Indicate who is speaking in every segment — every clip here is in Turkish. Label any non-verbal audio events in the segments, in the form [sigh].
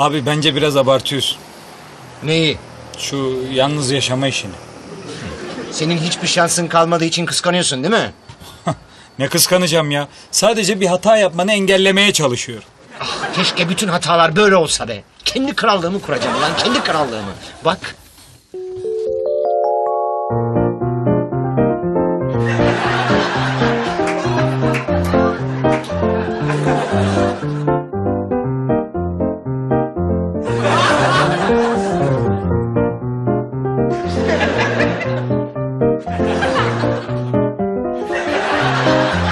Speaker 1: Abi bence biraz abartıyorsun.
Speaker 2: Neyi?
Speaker 1: Şu yalnız yaşama işini.
Speaker 2: Senin hiçbir şansın kalmadığı için kıskanıyorsun değil mi? [laughs]
Speaker 1: Ne kıskanacağım ya. Sadece bir hata yapmanı engellemeye çalışıyorum.
Speaker 2: Keşke bütün hatalar böyle olsa be. Kendi krallığımı kuracağım lan kendi krallığımı. Bak.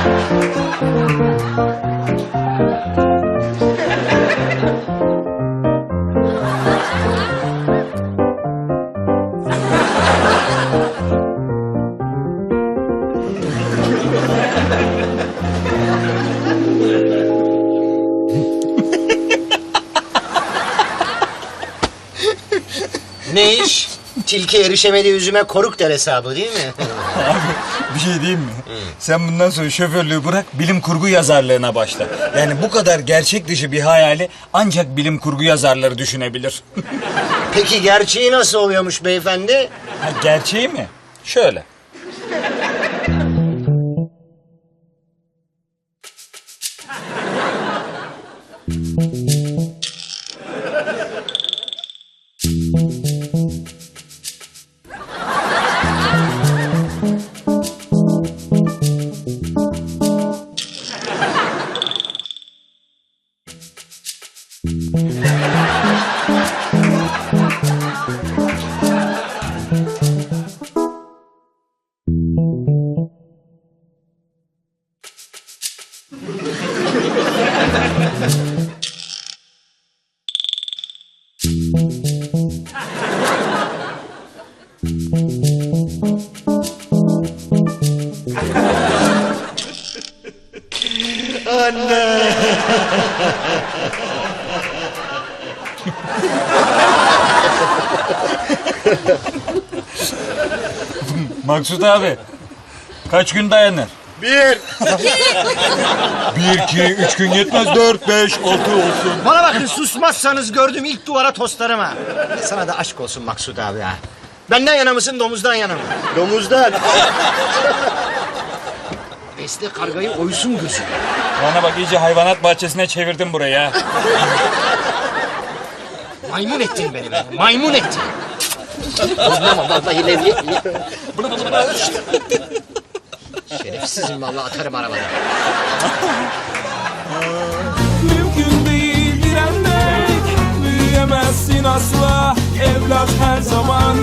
Speaker 2: [laughs] Ne iş? Tilki erişemediği üzüme koruk der hesabı değil mi? [laughs]
Speaker 1: Bir şey diyeyim mi? Sen bundan sonra şoförlüğü bırak bilim kurgu yazarlığına başla. Yani bu kadar gerçek dışı bir hayali ancak bilim kurgu yazarları düşünebilir. [laughs]
Speaker 2: Peki gerçeği nasıl oluyormuş beyefendi?
Speaker 1: Ha, gerçeği mi? Şöyle. Maksut abi. Kaç gün dayanır?
Speaker 2: Bir.
Speaker 1: Bir, iki, üç gün yetmez. Dört, beş, altı olsun.
Speaker 2: Bana bakın susmazsanız gördüğüm ilk duvara toslarım ha. Sana da aşk olsun Maksud abi ha. Benden yana mısın domuzdan yana mı? Domuzdan. Besle kargayı oysun gözü.
Speaker 1: Bana bak iyice hayvanat bahçesine çevirdin burayı ha.
Speaker 2: Maymun ettin beni be. Maymun ettin. Vallahi levye. Şerefsizim vallahi atarım arabadan.
Speaker 3: Mümkün değil direnmek Büyüyemezsin asla Evlat her zaman